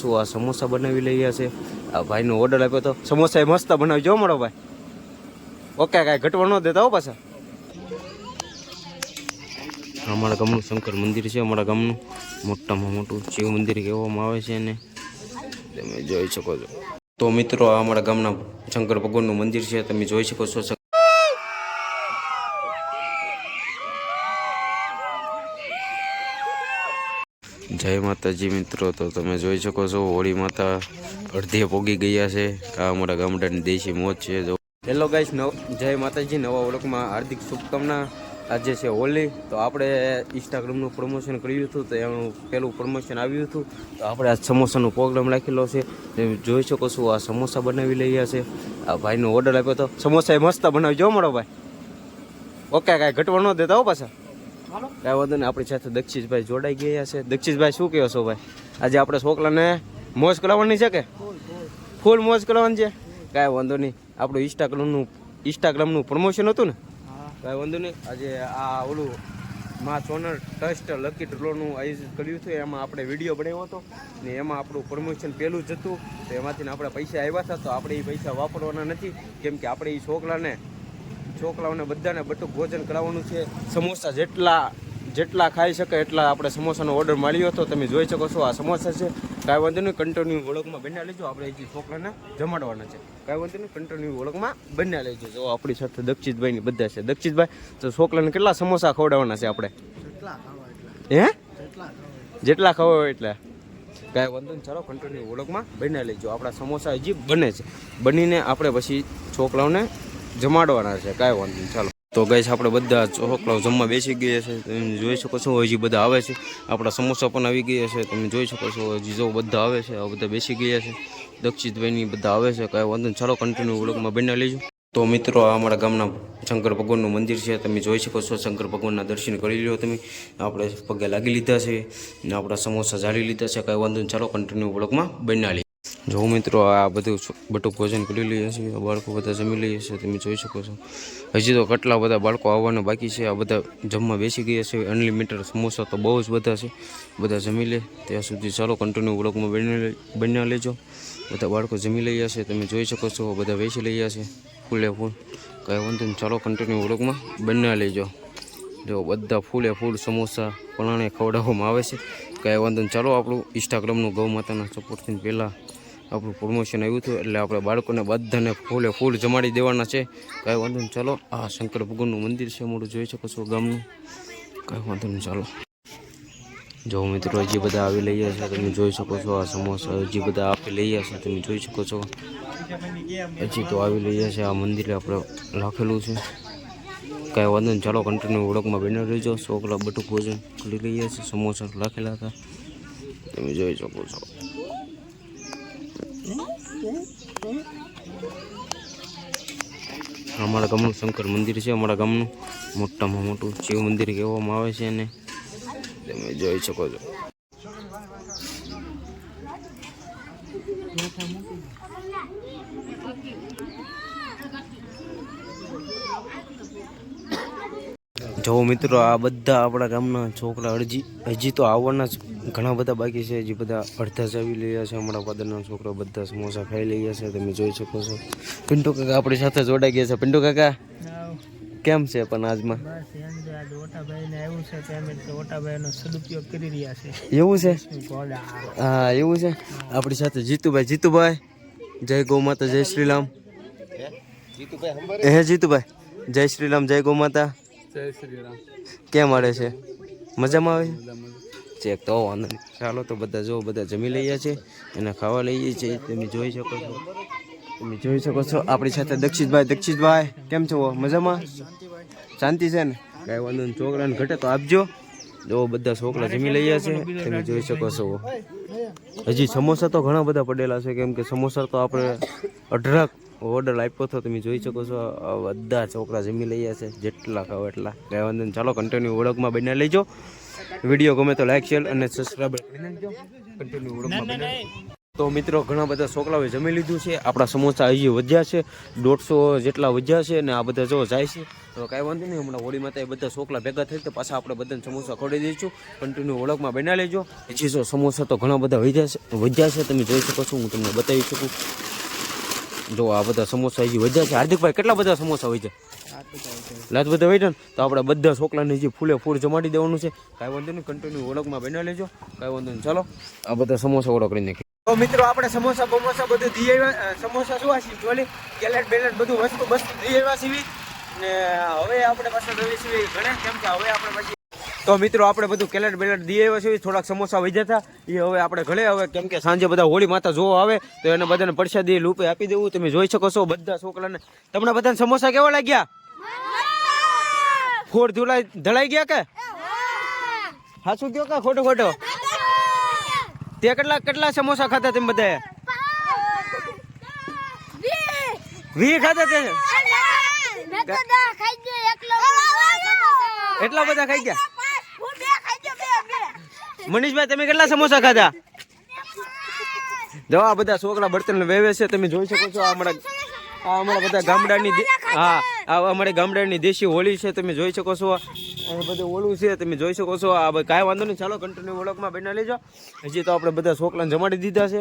શું આ સમોસા બનાવી લઈએ છે? આ ભાઈનો ઓર્ડર આપ્યો તો સમોસા એ મસ્ત બનાવી જો મળો ભાઈ. ઓકે, કાંઈ ઘટવા ન દેતા હો પાછા. અમારા ગામનું શંકર મંદિર છે, અમારા ગામનું. મોટામાં મોટું શિવ મંદિર કહેવામાં આવે છે અને તમે જોઈ શકો છો. તો મિત્રો, આ અમારા ગામના શંકર ભગવાનનું મંદિર છે, તમે જોઈ શકો છો જય માતાજી મિત્રો, તો તમે જોઈ શકો છો, હોળી માતા અડધે પોગી ગયા છે. આ અમારા ગામડાની દેશી મોજ છે. જો હેલો ગાઈશ નવ જય માતાજી, નવા ઓળખમાં હાર્દિક શુભકામના. આજે છે હોલી તો આપણે ઇન્સ્ટાગ્રામનું પ્રમોશન કર્યું હતું, તો એનું પહેલું પ્રમોશન આવ્યું હતું. તો આપણે આ સમોસાનો પ્રોગ્રામ રાખેલો છે. જોઈ શકો છો, આ સમોસા બનાવી રહ્યા છે. આ ભાઈનો ઓર્ડર આપ્યો તો સમોસા એ મસ્ત બનાવી જો મારો ભાઈ. ઓકે, કાંઈ ઘટવા ન દેતા હો પાછા. કાંઈ વાંધો નહીં આપણી સાથે દક્ષિશભાઈ જોડાઈ ગયા છે. દક્ષિશભાઈ શું કહો છો ભાઈ? આજે આપણે છોકરાને મોજ કરાવવાની છે કે? ફૂલ મોજ કરાવવાની છે? કાંઈ વાંધો નહીં. આપણું ઇન્સ્ટાગ્રામનું ઇન્સ્ટાગ્રામનું પ્રમોશન હતું ને? કાંઈ વાંધો નહીં. આજે આ ઓલું મા સોનર ટ્રસ્ટ લકી ડ્રોનું આયોજન કર્યું હતું. એમાં આપણે વીડિયો બનાવ્યો હતો. ને એમાં આપણું પ્રમોશન પહેલું જ હતું. તો એમાંથી આપણે પૈસા આવ્યા હતા. તો આપણે એ પૈસા વાપરવાના નથી. કેમ કે આપણે એ છોકરાને છોકરાઓને બધાને બટુક ભોજન કરાવવાનું છે. સમોસા જેટલા જેટલા ખાઈ શકે એટલા આપણે સમોસાનો ઓર્ડર મળ્યો હતો તમે જોઈ શકો છો આ સમોસા છે. કાંઈ વાંધો નહીં કન્ટિન્યુ ઓળખમાં બન્યા લેજો. આપણે હજી છોકરાને જમાડવાના છે. કાંઈ વાંધો નહીં કન્ટિન્યુ ઓળખમાં બન્યા લેજો. જો આપણી સાથે દક્ષિતભાઈની બધા છે. દક્ષિતભાઈ તો છોકરાને કેટલા સમોસા ખવડાવવાના છે આપણે? હે? જેટલા ખવાય એટલા. કાંઈ વાંધો નહીં ચાલો કન્ટિન્યુ ઓળખમાં બનાવી લેજો. આપણા સમોસા હજી બને છે. બનીને આપણે પછી છોકરાઓને જમાડવાના છે, કાંઈ વાંધો નહીં, ચાલો. તો ગઈશ આપણે બધા છોકરાઓ જમવા બેસી ગયા છે. તમે જોઈ શકો છો, હજી બધા આવે છે. આપણા સમોસા પણ આવી ગયા છે. તમે જોઈ શકો છો, હજી જો બધા આવે છે આ બધા બેસી ગયા છે. દક્ષિતભાઈની બધા આવે છે, કાંઈ વાંધો નહીં, ચાલો કન્ટિન્યુ વ્લોગમાં બન્યા લેજો તો મિત્રો, આ અમારા ગામના શંકર ભગવાનનું મંદિર છે. તમે જોઈ શકો છો, શંકર ભગવાનના દર્શન કરી લો તમે. આપણે પગે લાગી લીધા છે ને આપણા સમોસા જાળી લીધા છે, કાંઈ વાંધો નહીં, ચાલો કન્ટિન્યુ વ્લોગમાં લઈએ જો મિત્રો, આ બધું બટુક ભોજન કરી લઈએ છીએ બાળકો બધા જમી લઈએ છીએ, તમે જોઈ શકો છો. હજી તો કેટલા બધા બાળકો આવવાના બાકી છે, આ બધા જમવા બેસી ગયા છે. અનલિમિટેડ સમોસા તો બહુ જ બધા છે. બધા જમી લે. ત્યાં સુધી ચાલો કન્ટિન્યુ બ્લોગમાં બની બન્યા લેજો. બધા બાળકો જમી લઈએ છે, તમે જોઈ શકો છો, બધા વેચી લઈએ છે. ફૂલે ફૂલ. કાંઈ વાંધો ચાલો કન્ટિન્યુ બ્લોગમાં બન્યા લેજો. જો બધા ફૂલે ફૂલ સમોસા પલાણે ખવડાવવામાં આવે છે. કાંઈ વાંધો ચાલો આપણું ઇન્સ્ટાગ્રામનું ગૌ માતાના સપોર્ટથી પહેલાં આપણું પ્રમોશન આવ્યું હતું એટલે આપણે બાળકોને બધાને ફૂલે ફૂલ જમાડી દેવાના છે. કાંઈ વાંધો નહીં, ચાલો. આ શંકર ભગવાનનું મંદિર છે મોટું જોઈ શકો છો ગામનું. કાંઈ વાંધો નહીં, ચાલો. જો મિત્રો હજી બધા આવી લઈએ છે, તમે જોઈ શકો છો, આ સમોસા હજી બધા આપી લઈએ છે, તમે જોઈ શકો છો. હજી તો આવી લઈએ છે, આ મંદિરે આપણે રાખેલું છે. કાંઈ વાંધો નહીં, ચાલો કન્ટિન્યુ ઓળખમાં બની સો કલાક બટુક ભોજન ખુલી લઈએ છીએ સમોસા રાખેલા હતા. તમે જોઈ શકો છો. અમારા ગામનું શંકર મંદિર છે, અમારા ગામનું. મોટામાં મોટું શિવ મંદિર કહેવામાં આવે છે અને તમે જોઈ શકો છો. જો મિત્રો આ બધા આપણા ગામના છોકરા હજી હજી તો આવવાના જ ઘણા બધા બાકી છે હજી બધા અડધા જ આવી રહ્યા છે અમારા પાદરના છોકરા બધા સમોસા ખાઈ રહ્યા છે તમે જોઈ શકો છો. પિન્ટુ કાકા આપણી સાથે જોડાઈ ગયા છે. પિન્ટુ કાકા કેમ છે પણ આજમાં? બસ એમ છે આજે ઓટાભાઈને આવ્યું છે પેમેન્ટ તો ઓટાભાઈનો સદુપયોગ કરી રહ્યા છે. એવું છે? હા એવું છે? આપણી સાથે જીતુભાઈ. જીતુભાઈ જય ગૌ માતા જય શ્રી રામ હે જીતુભાઈ જય શ્રી રામ જય ગૌ માતા. કેમ મળે છે? મજામાં આવે ચેક તો વાંધો ચાલો તો બધા જો, બધા જમી લઈએ છે અને ખાવા લઈએ છીએ. તમે જોઈ શકો છો. તમે જોઈ શકો છો. આપણી સાથે દક્ષિતભાઈ. દક્ષિતભાઈ, કેમ છો? મજામાં? શાંતિ છે ને? કાંઈ વાંધો નહીં. છોકરાને ઘટે તો આપજો. જો, બધા છોકરા જમી લઈએ છે તમે જોઈ શકો છો. હજી સમોસા તો ઘણા બધા પડેલા છે. કેમ કે સમોસા તો આપણે અઢળક ઓર્ડર આપ્યો હતો તમે જોઈ શકો છો. બધા છોકરા જમી લઈએ છે. જેટલા ખાવ એટલા. કાંઈ વાંધો નહીં. ચાલો કન્ટિન્યુ ઓળખમાં બને લેજો. વીડિયો ગમે તો લાઈક શેર અને સબસ્ક્રાઈબ કરી નાખજો કન્ટિન્યુ ઓળખમાં બને તો મિત્રો ઘણા બધા છોકરાઓએ જમી લીધું છે. આપણા સમોસા હજી વધ્યા છે. દોઢસો જેટલા વધ્યા છે અને આ બધા જો જાય છે. તો કાંઈ વાંધો નહીં. હમણાં હોળી માતા એ બધા છોકરા ભેગા થઈ તો પાછા આપણે બધાને સમોસા ખોડી દઈશું. કન્ટિન્યુ ઓળખમાં બનાવી લેજો. હજી જો સમોસા તો ઘણા બધા વધ્યા છે વધ્યા છે. તમે જોઈ શકો છો. હું તમને બતાવી શકું. જો આ બધા સમોસા હજી વધ્યા છે. હાર્દિકભાઈ, કેટલા બધા સમોસા હોય છે લાજ બધા વૈઠા ને? તો આપણે બધા છોકરાને હજી ફૂલે ફૂલ જમાડી દેવાનું છે. કાંઈ વાંધો નહીં કન્ટિન્યુ ઓળખમાં બનાવી લેજો કાંઈ વાંધો નહીં. ચાલો, આ બધા સમોસા ઓળખ કરી નાખી તો મિત્રો, આપણે સમોસા, બમોસા બધું ધી સમોસા શું છે? જોલી ગેલેટ બેલેટ બધું વસ્તુ વસ્તુ ધી આવ્યા સીવી. ને હવે આપણે પાછળ રવી સીવી ઘણે કેમ કે હવે આપણે પછી તો મિત્રો આપણે બધું કેલેટ બેલેટ દી આવ્યા છીએ. થોડાક સમોસા વહી જતા. એ હવે આપણે ઘરે હવે કેમ કે સાંજે બધા હોળી માતા જોવા આવે તો એને બધાને પ્રસાદી લૂપે આપી દેવું. તમે જોઈ શકો છો બધા છોકરાને. તમને બધાને સમોસા કેવા લાગ્યા? ફોર ધુલાઈ ધડાઈ ગયા કે? સાચું કયો કે? ખોટો ખોટો? તે કેટલા કેટલા સમોસા ખાધા તમે બધાએ? વી ખાધા તે? એટલા બધા ખાઈ ગયા? મનીષભાઈ, તમે કેટલા સમોસા ખાધા? જો બધા છોકરા બર્તન વેવે છે, તમે જોઈ શકો છો, આ અમારા આ અમારા બધા ગામડાની હા, આ અમારી ગામડાની દેશી હોળી છે, તમે જોઈ શકો છો. બધું ઓલું છે, તમે જોઈ શકો છો. આ ભાઈ કાંઈ વાંધો નહીં, ચાલો કન્ટિન્યુ ઓળખમાં બના લેજો. હજી તો આપણે બધા છોકરાને જમાડી દીધા છે.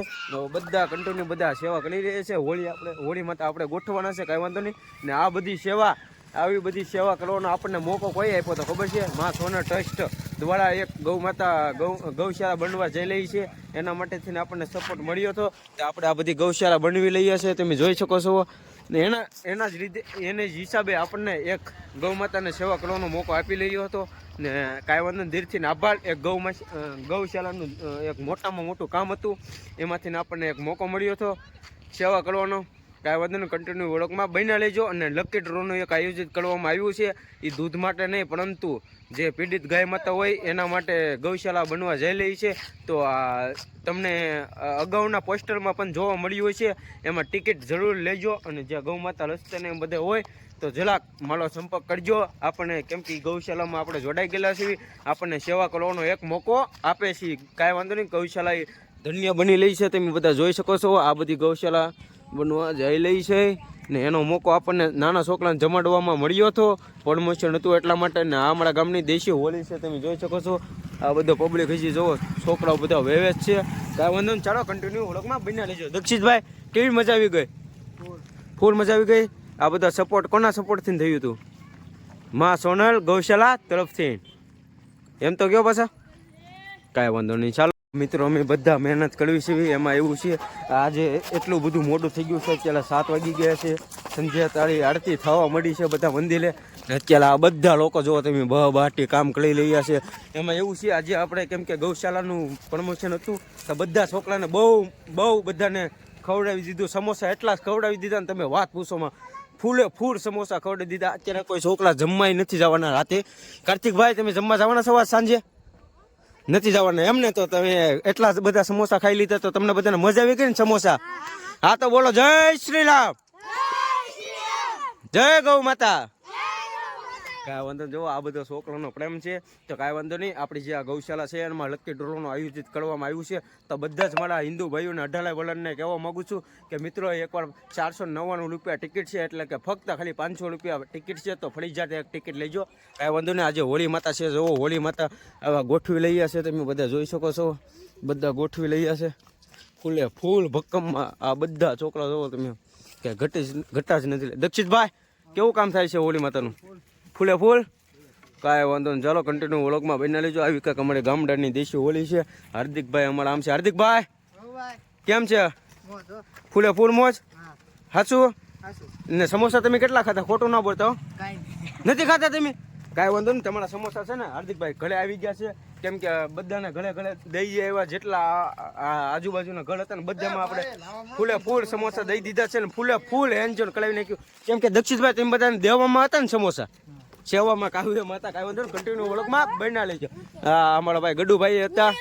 બધા કન્ટિન્યુ બધા સેવા કરી રહ્યા છે. હોળી આપણે હોળી માતા આપણે ગોઠવવાના છે, કાંઈ વાંધો નહીં. ને આ બધી સેવા આવી બધી સેવા કરવાનો આપણને મોકો કોઈ આપ્યો તો ખબર છે? મા સોના ટ્રસ્ટ દ્વારા એક ગૌ માતા, ગૌ, ગૌશાળા બનવા જઈ રહી છે. એના માટેથી આપણને સપોર્ટ મળ્યો હતો તો આપણે આ બધી ગૌશાળા બનવી લઈએ છીએ. તમે જોઈ શકો છો. ને એના એના જ રીતે, એને જ હિસાબે આપણને એક ગૌ માતાને સેવા કરવાનો મોકો આપી રહ્યો હતો. ને કાંઈ ધીરથી આભાર. એક ગૌ ગૌશાળાનું, એક મોટામાં મોટું કામ હતું. એમાંથી આપણને એક મોકો મળ્યો હતો સેવા કરવાનો. કાંઈ વાંધો નહીં કન્ટિન્યુ ઓળખમાં બન્યા લેજો અને લકી ડ્રોનું એક આયોજિત કરવામાં આવ્યું છે. એ દૂધ માટે નહીં, પરંતુ જે પીડિત ગાય માતા હોય, એના માટે ગૌશાળા બનવા જઈ રહી છે. તો આ તમને અગાઉના પોસ્ટરમાં પણ જોવા મળ્યું હોય છે એમાં ટિકિટ જરૂર લેજો અને જ્યાં ગૌ માતા રસ્તે ને બધે હોય, તો જરાક મારો સંપર્ક કરજો. આપણને કેમ કે ગૌશાળામાં આપણે જોડાઈ ગયેલા છીએ. આપણને સેવા કરવાનો એક મોકો આપે છે. કાંઈ વાંધો નહીં, ગૌશાળા ધન્ય બની રહી છે. તમે બધા જોઈ શકો છો આ બધી ગૌશાળા. બનવા જઈ લઈ છે ને એનો મોકો આપણને નાના છોકરાને જમાડવામાં મળ્યો હતો. પ્રમોશન હતું એટલા માટે ને આ અમારા ગામની દેશી હોળી છે, તમે જોઈ શકો છો. આ બધો પબ્લિક હજી જોવો છોકરાઓ બધા વેવે જ છે. કાંઈ વાંધો ને ચાલો કન્ટિન્યુ ઓળખમાં બની લેજો દક્ષિતભાઈ, કેવી મજા આવી ગઈ? ફૂલ મજા આવી ગઈ? આ બધા સપોર્ટ કોના સપોર્ટથી થયું હતું? માં સોનલ ગૌશાલા તરફથી. એમ તો કયો પાછા? કાંઈ વાંધો નહીં. ચાલો. મિત્રો, અમે બધા મહેનત કરવી છે, એમાં એવું છે, આજે એટલું બધું મોડું થઈ ગયું છે, અત્યારે સાત વાગી ગયા છે, સંધ્યા તાળી આરતી થવા મળી છે બધા મંદિરે. અત્યારે આ બધા લોકો જો તમે બહ બાટી કામ કરી રહ્યા છે. એમાં એવું છે, આજે આપણે કેમ કે ગૌશાલાનું પ્રમોશન હતું, તો બધા છોકરાને બહુ બહુ બધાને ખવડાવી દીધું, સમોસા એટલા જ ખવડાવી દીધા ને તમે વાત પૂછોમાં ફૂલે ફૂલ સમોસા ખવડાવી દીધા. અત્યારે કોઈ છોકરા જમવાય નથી જવાના રાતે. કાર્તિકભાઈ, તમે જમવા જવાના આજ સાંજે? નથી જવાના. એમને તો તમે એટલા બધા સમોસા ખાઈ લીધા તો તમને બધાને મજા આવી ગઈ ને સમોસા? હા તો બોલો જય શ્રી રામ જય ગૌ માતા. કાંઈ વાંધો. જો આ બધો છોકરાનો પ્રેમ છે. તો કાંઈ વાંધો નહીં, આપણી જે આ ગૌશાળા છે, એમાં લકી ડ્રોનું આયોજિત કરવામાં આવ્યું છે. તો બધા જ મારા હિન્દુ ભાઈઓને અઢાલાય વલણને કહેવા માગું છું કે મિત્રો, એકવાર ચારસો નવ્વાણું રૂપિયા ટિકિટ છે, એટલે કે ફક્ત ખાલી પાંચસો રૂપિયા ટિકિટ છે, તો ફરી જાતે એક ટિકિટ લેજો. કાંઈ વાંધો નહીં, આજે હોળી માતા છે, જુઓ, હોળી માતા આવા ગોઠવી લઈ છે, તમે બધા જોઈ શકો છો. બધા ગોઠવી લઈ છે. ફૂલે ફૂલ ભક્કમમાં આ બધા છોકરા જોવો તમે કે ઘટી ઘટા જ નથી. દક્ષિતભાઈ, કેવું કામ થાય છે હોળી માતાનું? ફૂલે ફૂલ. કાંઈ વાંધો નહીં. ચાલો કન્ટિન્યુ વ્લોગમાં બની લેજો આવી કાંઈક અમારે ગામડાની દેશી હોળી છે. હાર્દિકભાઈ અમારા આમ છે. હાર્દિકભાઈ, કેમ છે? ફૂલે ફૂલ મોજ? હાચું? ને સમોસા તમે કેટલા ખાતા ખોટું ના બોલતા નથી ખાતા તમે? કાંઈ વાંધો નહીં. તમારા સમોસા છે ને, હાર્દિકભાઈ ઘરે આવી ગયા છે. કેમ કે બધાને ઘરે ઘરે દઈ એવા જેટલા આજુબાજુના ઘર હતા ને, બધામાં આપણે ફૂલે ફૂલ સમોસા દઈ દીધા છે ને, ફૂલે ફૂલ એન્જોય કરાવી નાખ્યું. કેમ કે દક્ષિતભાઈ, તમે બધાને દેવામાં હતા ને સમોસા? સેવામાં કાવ્ય માતા નહીં કન્ટિન્યુ ઓળખમાં બન્યા લેજો. હા અમારા ભાઈ ગડુભાઈ હતા.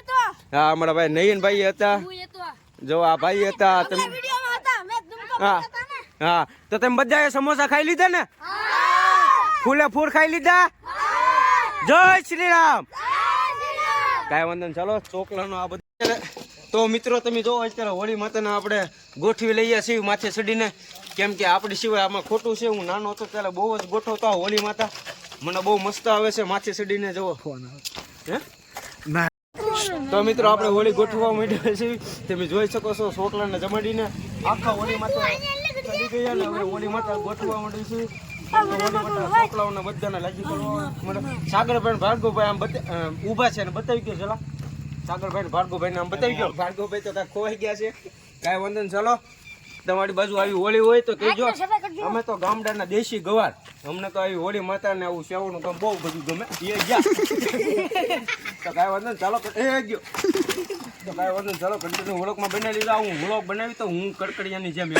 હા અમારા ભાઈ નયનભાઈ હતા. જો આ ભાઈ હતા તમે હા. હા. તો તમે બધાએ સમોસા ખાઈ લીધા ને? ફૂલે ફૂલ ખાઈ લીધા? જય શ્રી રામ કાંઈ વાંધો ચાલો ચોકલાનો આ બધા તો મિત્રો તમે જો અત્યારે હોળી માતાને આપણે ગોઠવી લઈએ છીએ માથે ચડીને. કેમ કે આપણી સિવાય આમાં ખોટું છે, હું નાનો હતો ત્યારે બહુ જ ગોઠવતો હોલી માતા. મને બહુ મસ્ત આવે છે માથે ચડીને ફોન હે? તો મિત્રો, આપણે હોળી ગોઠવવા માંડ્યા છીએ. તમે જોઈ શકો છો, છોકરાને જમાડીને આખા હોળી માતા ચડી ગયા ને હવે હોળી માતા ગોઠવવા માંડી છે છોકરાઓને બધાને લાગી પડવા સાગરભાઈ ભાર્ગવભાઈ આમ બતા ઊભા છે ને બતાવી ગયો ચલા. સાગરભાઈ ને આમ બતાવી ગયો ભાર્ગવભાઈ તો ત્યાં ખોવાઈ ગયા છે. કાંઈ વાંધો ચાલો. તમારી બાજુ આવી હોળી હોય તો કહેજો. અમે તો ગામડાના દેશી ગવાર. અમને તો આવી હોળી માતા ને આવું સેવાનું કામ બહુ બધું ગમે. એ ગયા. તો કાંઈ વાંધો નહીં ચાલો એ ગયો. તો કાંઈ વાંધો નહીં ચાલો કન્ટિન્યુ વ્લોગમાં બનાવી લીધા હું વ્લોગ બનાવી તો હું કડકડિયાની જેમ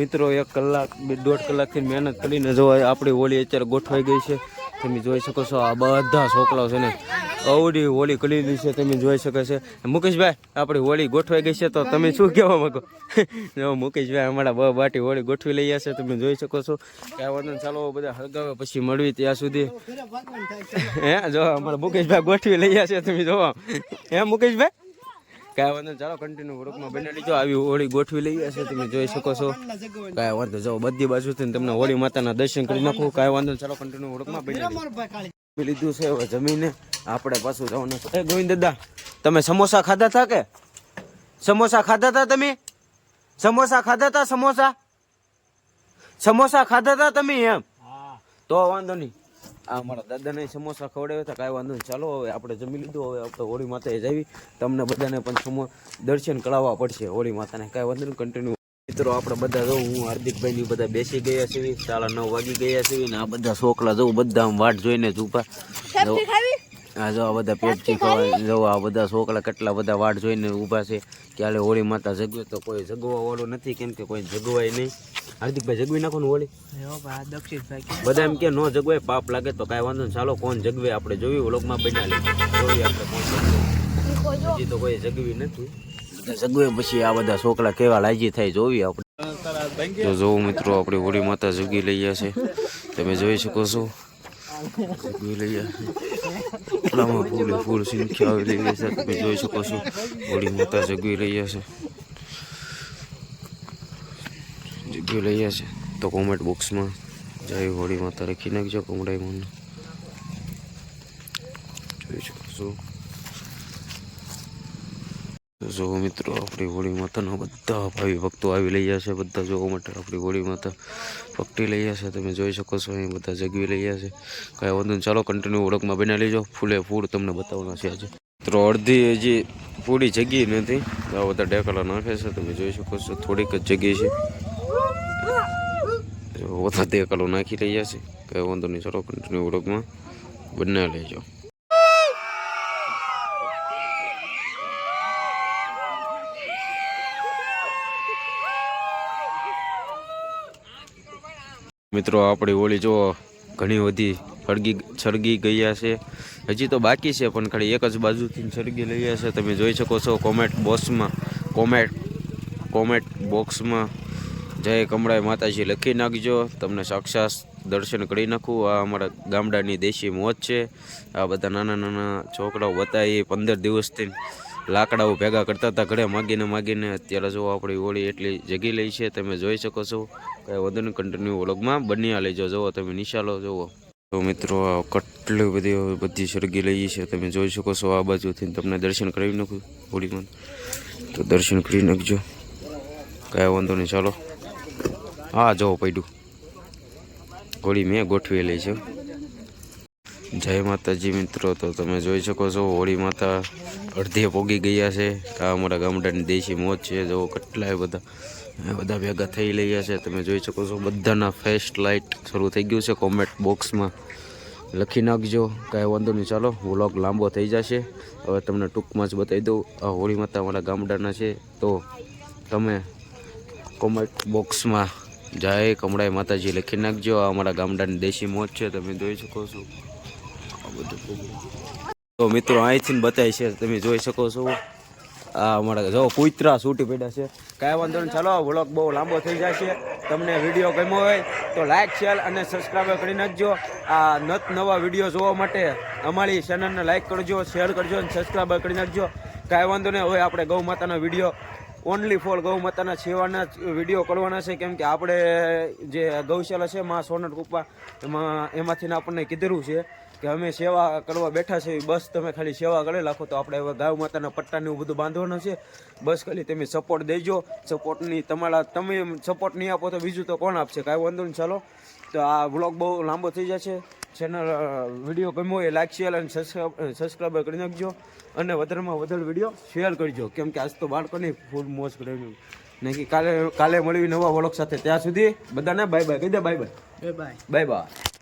મિત્રો એક કલાક બે દોઢ કલાકથી મહેનત કરીને જો આપણી હોળી અત્યારે ગોઠવાઈ ગઈ છે. તમે જોઈ શકો છો આ બધા છોકરાઓ છે ને અવડી હોળી કલીલી છે, તમે જોઈ શકો છો. મુકેશભાઈ આપણી હોળી ગોઠવાઈ ગઈ છે, તો તમે શું કહેવા માગો? મુકેશભાઈ અમારા બ બાટી હોળી ગોઠવી લઈ છે, તમે જોઈ શકો છો. કાંઈ વાંધો ચાલો, બધા હળગાવે પછી મળવી ત્યાં સુધી. હે, જો, અમારા મુકેશભાઈ ગોઠવી લઈ છે, તમે જોવા હે, મુકેશભાઈ? કાંઈ વાંધો ચાલો કન્ટિન્યુ ગ્રુપમાં બની લીજો આવી હોળી ગોઠવી લઈએ છે, તમે જોઈ શકો છો. કાંઈ વાંધો જાઓ બધી બાજુથી તમને હોળી માતાના દર્શન કરી નાખો. કાંઈ વાંધો ચાલો કન્ટિન્યુ ગ્રુપમાં બનાવી લીધું છે. હવે જમીને આપણે પાછું જવાનું છે. ગોવિંદ દાદા તમે સમોસા ખાધા હતા કે? સમોસા ખાધા હતા તમે? સમોસા ખાધા હતા સમોસા? સમોસા ખાધા હતા તમે એમ? તો વાંધો નહીં. આ મારા દાદાને સમોસા ખવડાવ્યા હતા કાંઈ વાંધો નહીં. ચાલો હવે આપણે જમી લીધું. હવે આપણે હોળી માતાએ જાવી તમને બધાને પણ સમો દર્શન કરાવવા પડશે હોળી માતાને. કાંઈ વાંધો નહીં કન્ટિન્યુ મિત્રો આપણે બધા જો હું હાર્દિકભાઈ ની બધા બેસી ગયા છે સાડા નવ વાગી ગયા છે ને આ બધા છોકરા જવું બધા આમ વાટ જોઈને જ ઊભા. હા આ જો આ બધા પેપસી ખવાય જો આ બધા છોકરા કેટલા બધા વાટ જોઈને ઊભા છે. ક્યારે હોળી માતા જગ્યો તો કોઈ જગવા વાળું નથી કેમ કે કોઈ જગવાય નહીં. હાર્દિકભાઈ જગવી નાખો ને હોળી? બધા એમ કે ન જગવાય પાપ લાગે તો કાંઈ વાંધો નહીં. ચાલો કોણ જગવે? આપણે જોયું વ્લોગમાં બન્યા લે જોઈએ આપણે કોણ જગવે. હજી તો કોઈ જગવી નથી. જગવે પછી આ બધા છોકરા કેવા લાજી થાય જોવી આપણે. તો જોવું મિત્રો, આપણે હોળી માતા જગી લઈએ છે. તમે જોઈ શકો છો. જગી લઈએ. ફૂલે સંખ્યા આવી તમે જોઈ શકો છો. હોળી માતા જગવી લઈએ છે. જગી લઈએ છે. તો કોમેન્ટ બોક્સમાં જય હોળી માતા લખી નાખજો કોમડાઈ મને જોઈ શકો છો. જો મિત્રો, આપણી હોળી માતાના બધા ભાવિ ભક્તો આવી લઈ છે, બધા જોવા માટે આપણી હોળી માતા ભક્તિ લઈ છે. તમે જોઈ શકો છો, અહીં બધા જગવી લઈ છે. કાંઈ વાંધો ચાલો કન્ટિન્યુ ઓળખમાં બનાવી લેજો. ફૂલે ફૂલ તમને બતાવવાના છે આજે. મિત્રો, અડધી હજી પૂરી જગ્યા નથી. આ બધા ડેકલા નાખે છે, તમે જોઈ શકો છો, થોડીક જ જગ્યા છે. બધા ડેકલો નાખી રહ્યા છે. કાંઈ વાંધો નહીં, ચાલો કન્ટિન્યુ ઓળખમાં બનાવી લેજો. મિત્રો, આપણી હોળી જો ઘણી બધી સળગી સળગી ગયા છે. હજી તો બાકી છે, પણ ખાલી એક જ બાજુથી સળગી લઈ છે. તમે જોઈ શકો છો કોમેન્ટ બોક્સમાં, કોમેન્ટ કોમેન્ટ બોક્સમાં. જય કમળાઈ માતાજી, લખી નાખજો. તમને સાક્ષાત દર્શન કરી નાખું. આ અમારા ગામડાની દેશી મોજ છે. આ બધા નાના નાના છોકરાઓ બતાવી પંદર દિવસથી લાકડાઓ ભેગા કરતા હતા, ઘરે માગીને માગીને. અત્યારે જો આપણી હોળી એટલી જગી લઈ છે, તમે જોઈ શકો છો. કાંઈ વધુ કન્ટિન્યુ વ્લોગમાં બન્યા લેજો. જુઓ, તમે નિશાલો જુઓ. તો મિત્રો, આ કેટલી બધી બધી સરગી લઈ છે, તમે જોઈ શકો છો. આ બાજુથી તમને દર્શન કરાવી નાખું હોળીમાં. તો દર્શન કરી નાખજો. કાંઈ વાંધો નહીં, ચાલો. હા જવો પડ્યું. હોળી મેં ગોઠવી લઈ છે. જય માતાજી મિત્રો, તો તમે જોઈ શકો છો, હોળી માતા અડધે પોગી ગયા છે. આ અમારા ગામડાની દેશી મોજ છે. જો કેટલાય બધા બધા ભેગા થઈ રહ્યા છે. તમે જોઈ શકો છો, બધાના ફેસ્ટ લાઇટ શરૂ થઈ ગયું છે. કોમેન્ટ બોક્સમાં લખી નાખજો. કાંઈ વાંધો નહીં. ચાલો વ્લોગ લાંબો થઈ જશે. હવે તમને ટૂંકમાં જ બતાવી દઉં. આ હોળી માતા અમારા ગામડાના છે. તો તમે કોમેન્ટ બોક્સમાં જાય કમળાઈ માતાજી લખી નાખજો. આ અમારા ગામડાની દેશી મોજ છે. તમે જોઈ શકો છો. આ બધું તો મિત્રો અહીંથી બતાવી છે. તમે જોઈ શકો છો. આ અમારા જો, કુતરા છૂટી પડ્યા છે. કાંઈ વાંધો નહીં. ચાલો વ્લોગ બહુ લાંબો થઈ જાય છે. તમને વીડિયો ગમ્યો હોય, તો લાઇક શેર અને સબસ્ક્રાઈબ કરી નાખજો. આ નત નવા વીડિયો જોવા માટે અમારી ચેનલને લાઇક કરજો શેર કરજો અને સબસ્ક્રાઈબ કરી નાખજો. કાંઈ વાંધો નહીં, હવે આપણે ગૌ માતાના વીડિયો ઓનલી ફોર ગૌ માતાના સેવાના વીડિયો કરવાના છે. કેમ કે આપણે જે ગૌશાલા છે, મા સોનટ કુપા, એમાં એમાંથી આપણને કીધેલું છે. કે અમે સેવા કરવા બેઠા છે બસ તમે ખાલી સેવા કરી રાખો તો આપણે હવે ગાય માતાના પટ્ટાને એવું બધું બાંધવાનું છે. બસ ખાલી તમે સપોર્ટ દેજો. સપોર્ટની તમારા તમે સપોર્ટ નહીં આપો તો બીજું તો કોણ આપશે? કાંઈ વાંધો નહીં ચાલો. તો આ વ્લોગ બહુ લાંબો થઈ જશે. ચેનલ વીડિયો ગમ્યો એ લાઈક શેર અને સબસ્ક્રાઈબર કરી નાખજો. અને વધારેમાં વધારે વીડિયો શેર કરજો. કેમ કે આજ તો બાળકોની ફૂલ મોજ કરેલું નહીં કે કાલે કાલે મળવી નવા વ્લોગ સાથે. ત્યાં સુધી બધાને બાય બાય કહી દે bye bye bye bye bye bye